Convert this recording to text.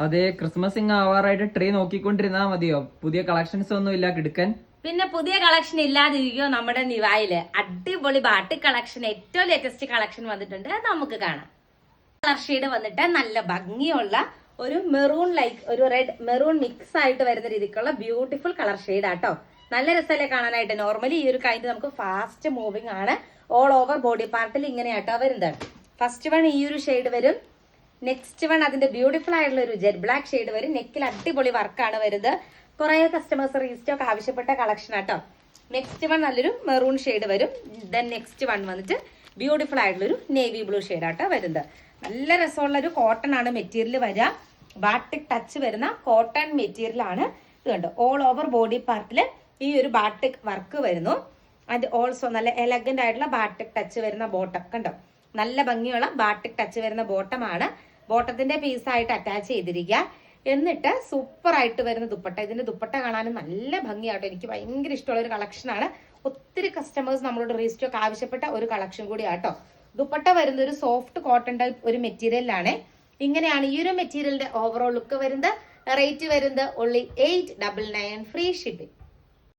അതെ ക്രിസ്മസ് ഇങ്ങ് ആവാറായിട്ട് ട്രീ നോക്കിക്കൊണ്ടിരുന്നാ മതിയോ? പുതിയ കളക്ഷൻസ് ഒന്നും ഇല്ല കിടക്കാൻ. പിന്നെ പുതിയ കളക്ഷൻ ഇല്ലാതിരിക്കോ നമ്മുടെ നിവായിൽ? അടിപൊളി ബാട്ടി കളക്ഷൻ ഏറ്റവും ലേറ്റസ്റ്റ് കളക്ഷൻ വന്നിട്ടുണ്ട്. നമുക്ക് കാണാം. കളർ വന്നിട്ട് നല്ല ഭംഗിയുള്ള ഒരു മെറൂൺ ലൈക്ക് ഒരു റെഡ് മെറൂൺ മിക്സ് ആയിട്ട് വരുന്ന രീതിക്കുള്ള ബ്യൂട്ടിഫുൾ കളർ ഷെയ്ഡ് ആട്ടോ. നല്ല രസമല്ലേ കാണാനായിട്ട്? നോർമലി ഈ ഒരു കൈൻഡ് നമുക്ക് ഫാസ്റ്റ് മൂവിങ് ആണ്. ഓൾ ഓവർ ബോഡി പാർട്ടിൽ ഇങ്ങനെയാട്ടോ വരുന്നത്. ഫസ്റ്റ് വൺ ഈ ഒരു ഷെയ്ഡ് വരും. നെക്സ്റ്റ് വൺ അതിന്റെ ബ്യൂട്ടിഫുൾ ആയിട്ടുള്ള ഒരു ജെറ്റ് ബ്ലാക്ക് ഷെയ്ഡ് വരും. നെക്കിൽ അടിപൊളി വർക്കാണ് വരുന്നത്. കുറെ കസ്റ്റമേഴ്സ് റീസ്റ്റോക്ക് ആവശ്യപ്പെട്ട കളക്ഷൻ ആട്ടോ നെക്സ്റ്റ് വൺ നല്ലൊരു മെറൂൺ ഷെയ്ഡ് വരും. ദെൻ നെക്സ്റ്റ് വൺ വന്നിട്ട് ബ്യൂട്ടിഫുൾ ആയിട്ടുള്ള ഒരു നേവി ബ്ലൂ ഷെയ്ഡ് ആട്ടോ വരുന്നത്. നല്ല രസമുള്ള ഒരു കോട്ടൺ ആണ് മെറ്റീരിയൽ വരിക ബാട്ടിക് ടച്ച് വരുന്ന കോട്ടൺ മെറ്റീരിയൽ ആണ്. ഇത് കണ്ടോ? ഓൾ ഓവർ ബോഡി പാർട്ടിൽ ഈ ഒരു ബാട്ടിക് വർക്ക് വരുന്നു. ആൻഡ് ഓൾസോ നല്ല എലഗന്റ് ആയിട്ടുള്ള ബാട്ടിക് ടച്ച് വരുന്ന ബോട്ടം കണ്ടോ? നല്ല ഭംഗിയുള്ള ബാട്ടിക് ടച്ച് വരുന്ന ബോട്ടമാണ്. ബോട്ടത്തിന്റെ പീസായിട്ട് അറ്റാച്ച് ചെയ്തിരിക്കുക. എന്നിട്ട് സൂപ്പർ ആയിട്ട് വരുന്ന ദുപ്പട്ട. ഇതിന്റെ ദുപ്പട്ട കാണാനും നല്ല ഭംഗിയാട്ടോ. എനിക്ക് ഭയങ്കര ഇഷ്ടമുള്ള ഒരു കളക്ഷനാണ് ഒത്തിരി കസ്റ്റമേഴ്സ് നമ്മളോട് റീസ്റ്റോക്ക് ആവശ്യപ്പെട്ട ഒരു കളക്ഷൻ കൂടിയാട്ടോ. ദുപ്പട്ട വരുന്ന ഒരു സോഫ്റ്റ് കോട്ടൺ ടൈപ്പ് ഒരു മെറ്റീരിയലാണ് ഇങ്ങനെയാണ് ഈ ഒരു മെറ്റീരിയലിന്റെ ഓവറോൾ ലുക്ക് വരുന്നത്. റേറ്റ് വരുന്നത് only eight double nine free shipping